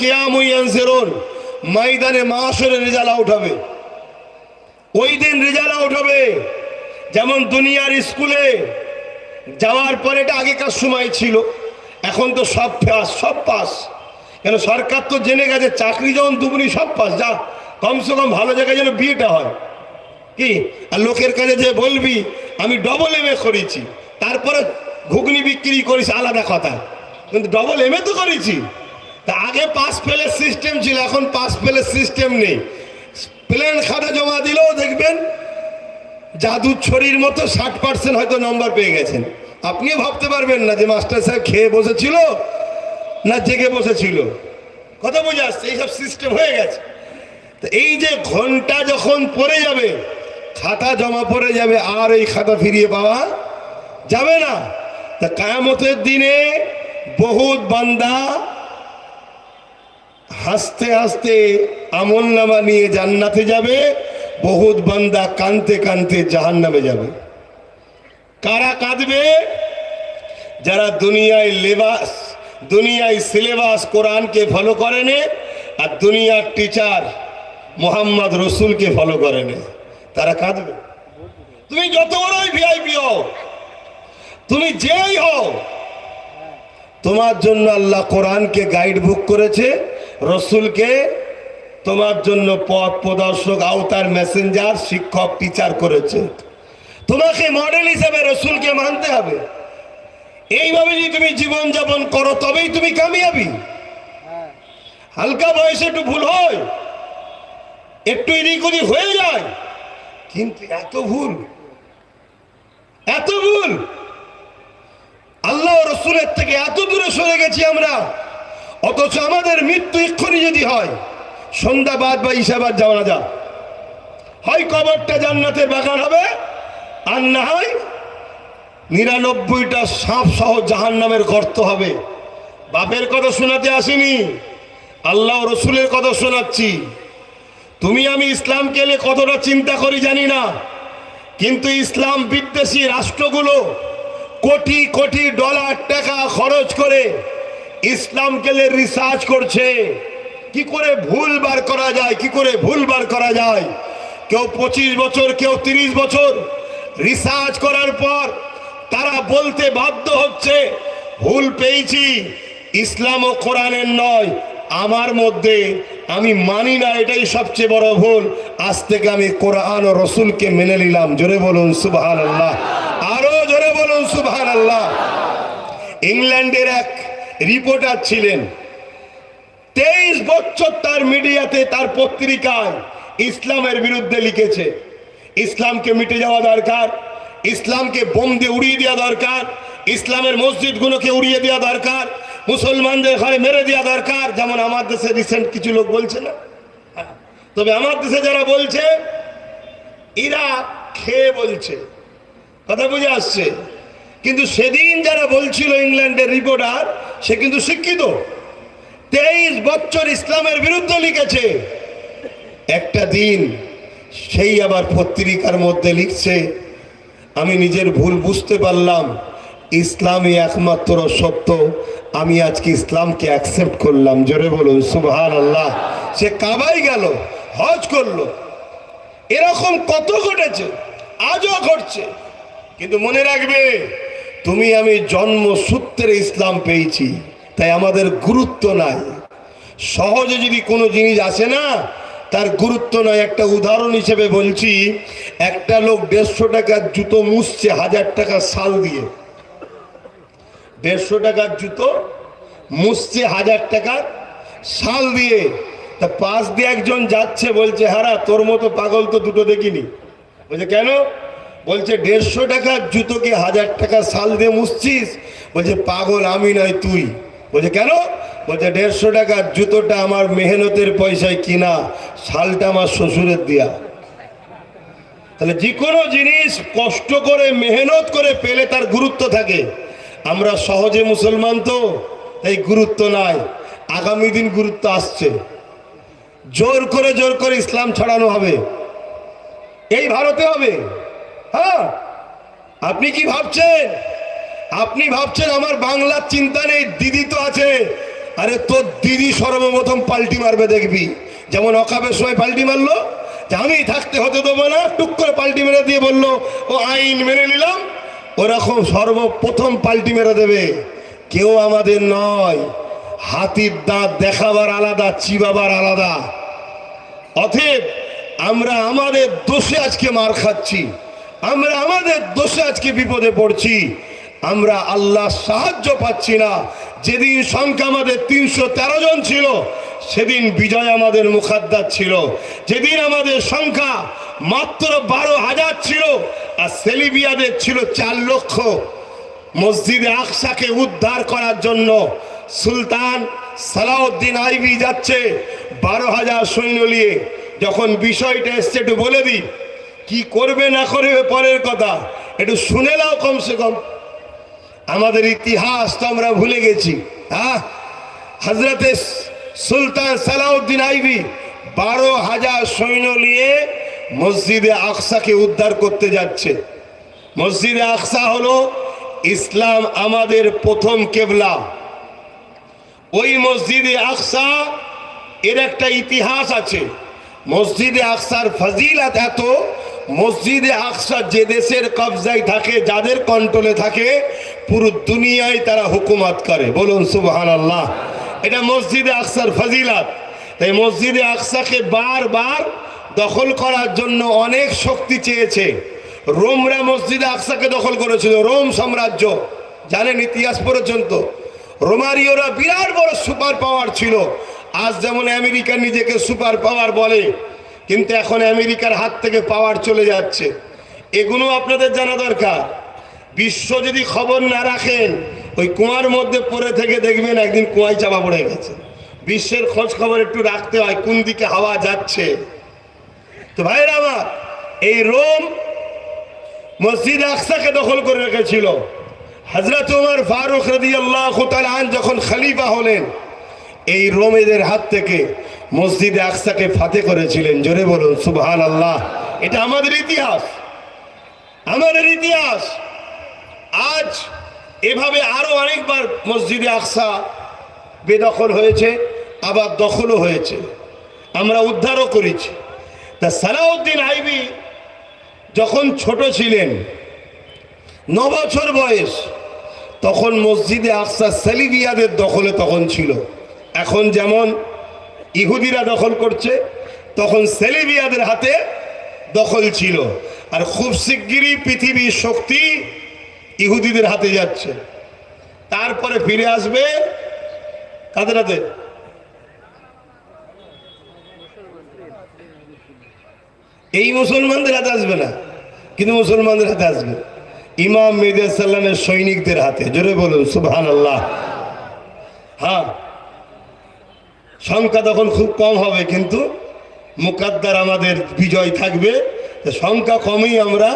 কেয়ামুয়ানসেরুন ময়দানে মাসরে result out হবে ওই দিন রেজাল্ট আউট হবে যেমন দুনিয়ার স্কুলে যাওয়ার পরে এটা আগেকার সময় ছিল, এখন তো সব পাস সব পাস কেন সরকার তো জেনে গেছে, চাকরি যখন দুগুনি সব পাস যা কমসে কম ভালো জায়গায় যেন বিয়েটা হয়। কি? আর লোকের কাছে যে বলবি, আমি ডবল এম এ করেছি, তারপরে ঘুগনি বিক্রি করিস, আলাদা কথা। কিন্তু ডবল এম এ তো করেছি। তা আগে পাস ফেলের সিস্টেম ছিল, এখন পাস ফেলের সিস্টেম নেই। প্লেন খাতা জমা দিলেও দেখবেন জাদুর ছড়ির মতো ষাট পার্সেন্ট হয়তো নম্বর পেয়ে গেছেন। আপনিও ভাবতে পারবেন না যে মাস্টার সাহেব খেয়ে বসেছিল না জেগে বসেছিল। কথা বোঝা আসছে, এইসব সিস্টেম হয়ে গেছে। তো এই যে ঘণ্টা যখন পড়ে যাবে, খাতা জমা পড়ে যাবে, আর এই খাতা ফিরিয়ে পাওয়া যাবে না। তা কায়ামতের দিনে বহুত বান্দা হাসতে হাসতে আমল নামা নিয়ে জান্নাতে যাবে, বহুত বান্দা কানতে কানতে জাহান নামে যাবে। কারা কাঁদবে? যারা দুনিয়ায় লেবাস, দুনিয়ায় সিলেবাস কোরআনকে ফলো করেনে, আর দুনিয়ার টিচার মোহাম্মদ রসুলকে ফলো করেনে। তারা কাঁদবে। তুমি যত বড়ই ভিআইপি হও, তুমি যেই হও, তোমার জন্য আল্লাহ কোরআনকে গাইড বুক করেছে। রসুলকে তোমার জন্য পথ প্রদর্শক, আওতার মেসেঞ্জার শিক্ষক টিচার করেছে। তোমাকে মডেল হিসেবে রসুলকে মানতে হবে। এইভাবে যদি তুমি জীবন যাপন করো, তবেই তুমি কামিয়াবি। হালকা বয়সে একটু ভুল হয়, একটু এদিক ওদিক হয়ে যায়, কিন্তু এত ভুল এত ভুল, আল্লাহ রসুলের থেকে এত দূরে সরে গেছি আমরা। অথচ আমাদের মৃত্যু এক্ষুনি যদি হয়, সন্ধ্যা বাদ বা ইসাবাদ যাওয়া যা হয় কবরটা জান্নাতের বাগান হবে, আর না হয় নিরানব্বইটা সাপ সহ জাহান নামের গর্ত হবে। বাপের কথা শোনাতে আসিনি, আল্লাহ রসুলের কথা শোনাচ্ছি। তুমি আমি ইসলামকে এলে কতটা চিন্তা করি জানি না, কিন্তু ইসলাম বিদ্বেষী রাষ্ট্রগুলো কোটি কোটি ডলার টাকা খরচ করে ইসলামকে রিসার্চ করছে। কি করে ভুল বার করা যায়, কি করে ভুল বার করা যায়? কেউ পঁচিশ বছর, কেউ তিরিশ বছর রিসার্চ করার পর তারা বলতে বাধ্য হচ্ছে, ভুল পেয়েছি, ইসলাম ও কোরআনের নয়, আমার মধ্যে আমি মানি না, এটাই সবচেয়ে বড় ভুল। আজ থেকে আমি কোরআন ও রসুলকে মেনে নিলাম। জোরে বলুন সুবহান আল্লাহ আরও জোরে বলুন সুবহান আল্লাহ ইংল্যান্ডের এক রিপোর্টার ছিলেন। তেইশ বছর তার মিডিয়াতে তার পত্রিকায় ইসলামের বিরুদ্ধে লিখেছে। ইসলামকে মিটে যাওয়া দরকার, ইসলামকে বোম দিয়ে উড়িয়ে দেওয়া দরকার, ইসলামের মসজিদগুলোকে উড়িয়ে দেওয়া দরকার, মুসলমানদের ঘরে মেরে দেওয়া দরকার। যেমন আমার দেশে রিসেন্ট কিছু লোক বলছে না? হ্যাঁ। তবে আমার দেশে যারা বলছে, এরা খেয়ে বলছে। কথা বুঝে আসছে। কিন্তু সেদিন যারা বলছিল ইংল্যান্ডের রিপোর্টার সে কিন্তু শিক্ষিত। তেইশ বছর ইসলামের বিরুদ্ধে লিখেছে। একটা দিন সেই আবার পত্রিকার মধ্যে লিখছে, আমি নিজের ভুল বুঝতে পারলাম, ইসলামই একমাত্র সত্য, আমি আজকে ইসলামকে অ্যাকসেপ্ট করলাম। জোরে বলুন সুবহান আল্লাহ সে কাবাই গেল, হজ করল। এরকম কত ঘটেছে, আজও ঘটছে। কিন্তু মনে রাখবে তুমি আমি জন্মসূত্রে ইসলাম পেয়েছি, তাই আমাদের গুরুত্ব নাই। সহজে যদি কোনো জিনিস আসে না, তার গুরুত্ব নয় একটা উদাহরণ হিসেবে বলছি, একটা লোক দেড়শো টাকার জুতো মুছছে হাজার টাকার সাল দিয়ে। দেড়শো টাকার জুতো মুছছে হাজার টাকার শাল দিয়ে। তা পাশ দিয়ে একজন যাচ্ছে, বলছে, হারা, তোর মতো পাগল তো দুটো দেখিনি। বলছে, কেন? বলছে, দেড়শো টাকার জুতোকে হাজার টাকা সাল দিয়ে মুছছিস? বলছে, পাগল, আমি নয়, তুই। বলছে, কেন? বলছে, দেড়শো টাকার জুতোটা আমার মেহনতের পয়সায় কিনা, শালটা আমার শ্বশুরের দেয়া। তাহলে যে কোনো জিনিস কষ্ট করে, মেহনত করে পেলে তার গুরুত্ব থাকে। আমরা সহজে মুসলমান তো, তাই গুরুত্ব নাই। আগামী দিন গুরুত্ব আসছে। জোর করে জোর করে ইসলাম ছড়ানো হবে। এই ভারতে হবে। হ্যাঁ আপনি কি ভাবছেন? আপনি ভাবছেন আমার বাংলার চিন্তা নেই, দিদি তো আছে। আরে তোর দিদি সর্বপ্রথম পাল্টি মারবে দেখবি। যেমন অকাবের সময় পাল্টি মারলো, যে আমি থাকতে হতে দেবো না, টুক করে পাল্টি মেরে দিয়ে বলল, ও আইন মেনে নিলাম, ওরকম সর্বপ্রথম পাল্টি মেরে দেবে। কেউ আমাদের নয়, হাতির দাঁত দেখাবার আলাদা, চিবাবার আলাদা। অতএব আমরা আমাদের দোষে আজকে মার খাচ্ছি। আমরা আমাদের দোষে আজকে বিপদে পড়ছি। আমরা আল্লাহ সাহায্য পাচ্ছি না। যেদিন সংখ্যা আমাদের তিনশো তেরো জন ছিল, সেদিন বিজয় আমাদের মুখাদ্দার ছিল। যেদিন আমাদের সংখ্যা মাত্র বারো হাজার ছিল, আর সেলিবিয়াদের ছিল চার লক্ষ। মসজিদে আকসাকে উদ্ধার করার জন্য সুলতান সালাউদ্দিন আইবি যাচ্ছে, বারো হাজার সৈন্য নিয়ে। যখন বিষয়টা এসছে, একটু বলে দিই। কি করবে না করবে পরের কথা? একটু শুনে নাও কমসে কম। আমাদের ইতিহাস তো আমরা ভুলে গেছি হ্যাঁ? হজরতে সুলতান সালাউদ্দিন আইবি বারো হাজার সৈন্য নিয়ে মসজিদে আকসাকে উদ্ধার করতে যাচ্ছে। মসজিদে আকসা হলো ইসলাম আমাদের প্রথম কেবলা। ওই মসজিদে আকসা, এর একটা ইতিহাস আছে। মসজিদে আকসার ফজিলাত এত মসজিদে আকসা যে দেশের কবজায় থাকে, যাদের কন্ট্রোলে থাকে, পুরো দুনিয়ায় তারা হুকুমত করে। বলুন সুবহান আল্লাহ এটা মসজিদে আকসার ফজিলাত। তাই মসজিদে আকসাকে বারবার দখল করার জন্য অনেক শক্তি চেয়েছে। রোমরা মসজিদে আকসাকে দখল করেছিল, রোম সাম্রাজ্য। জানেন ইতিহাস পর্যন্ত। রোমারিওরা বিরাট বড় সুপার পাওয়ার ছিল। আজ যেমন আমেরিকা নিজেকে সুপার পাওয়ার বলে কিন্তু এখন আমেরিকার হাত থেকে পাওয়ার চলে যাচ্ছে। এগুলো আপনাদের জানা দরকার। বিশ্ব যদি খবর না রাখেন, ওই কুয়ার মধ্যে পড়ে থেকে দেখবেন একদিন কুয়ায় চাপা পড়ে গেছে। বিশ্বের খোঁজ খবর একটু রাখতে হয়, কোন দিকে হাওয়া যাচ্ছে। তো ভাইরা আমার, এই রোম মসজিদ আকসাকে দখল করে রেখেছিল। হজরত উমর ফারুক রদি আল্লাহ যখন খালিফা হলেন এই রোমেদের হাত থেকে মসজিদে আকসাকে ফাতে করেছিলেন। জোরে বলুন সুবহান আল্লাহ এটা আমাদের ইতিহাস। আমাদের ইতিহাস। আজ এভাবে আরও অনেকবার মসজিদে আকসা বেদখল হয়েছে, আবার দখলও হয়েছে। আমরা উদ্ধারও করেছি। তা সালাউদ্দিন আইবি যখন ছোট ছিলেন, ন বছর বয়স, তখন মসজিদে আকসা সেলিবিয়াদের দখলে তখন ছিল। এখন যেমন ইহুদিরা দখল করছে, তখন সেলিবিয়াদের হাতে দখল ছিল। আর খুব শিগগিরই পৃথিবীর শক্তি ইহুদিদের হাতে যাচ্ছে। তারপরে ফিরে আসবে কাদের হাতে এই মুসলমানদের হাতে আসবে না, কিন্তু মুসলমানদের হাতে আসবে। ইমাম মেদের সাল্লামের সৈনিকদের হাতে। জোরে বলুন সুবহান আল্লাহ হ্যাঁ। সংখ্যা তখন খুব কম হবে, কিন্তু মুকাদ্দার আমাদের বিজয় থাকবে। সংখ্যা কমেই আমরা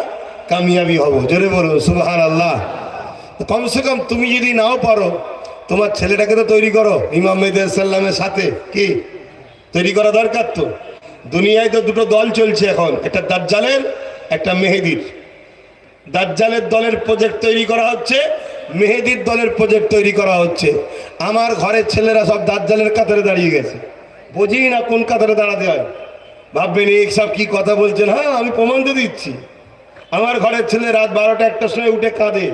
কামিয়াবি হব। জোরে বলুন সুবহান আল্লাহ কমসে কম তুমি যদি নাও পারো, তোমার ছেলেটাকে তো তৈরি করো, ইমাম মেদের সাল্লামের সাথে। কি? তৈরি করা দরকার তো? দুনিয়ায় তো দুটো দল চলছে এখন, একটা দাজ্জালের, একটা মেহেদির। দাজ্জালের দলের প্রজেক্ট তৈরি করা হচ্ছে মেহেদির দলের প্রজেক্ট তৈরি করা হচ্ছে। আমার ঘরের ছেলেরা সব দাজ্জালের কাতারে দাঁড়িয়ে গেছে। বুঝি না কোন কাতারে দাঁড়াতে হয়। ভাববেন, এই সব কি কথা বলছেন? হ্যাঁ আমি প্রমাণ তো দিচ্ছি। আমার ঘরের ছেলে রাত বারোটা একটার সময় উঠে কাঁদে।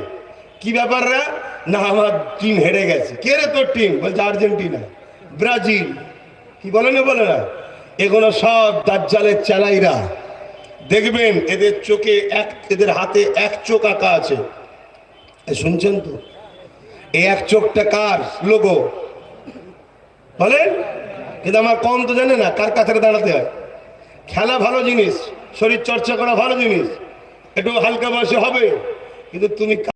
কি ব্যাপাররা না, আমার টিম হেরে গেছে। কে রে তোর টিম বলছে, আর্জেন্টিনা, ব্রাজিল। কি বলে না বলে না? এগুলো সব দাজ্জালের চালাইরা। দেখবেন, এদের চোখে এক, এদের হাতে এক চোখ আঁকা আছে। শুনছেন তো? এই এক চোখটা কার লোগো? বলেন? কিন্তু আমার কম তো জানে না, কার কাছে দাঁড়াতে হয়? খেলা ভালো জিনিস শরীর চর্চা করা ভালো জিনিস, একটু হালকা বয়সে হবে, কিন্তু তুমি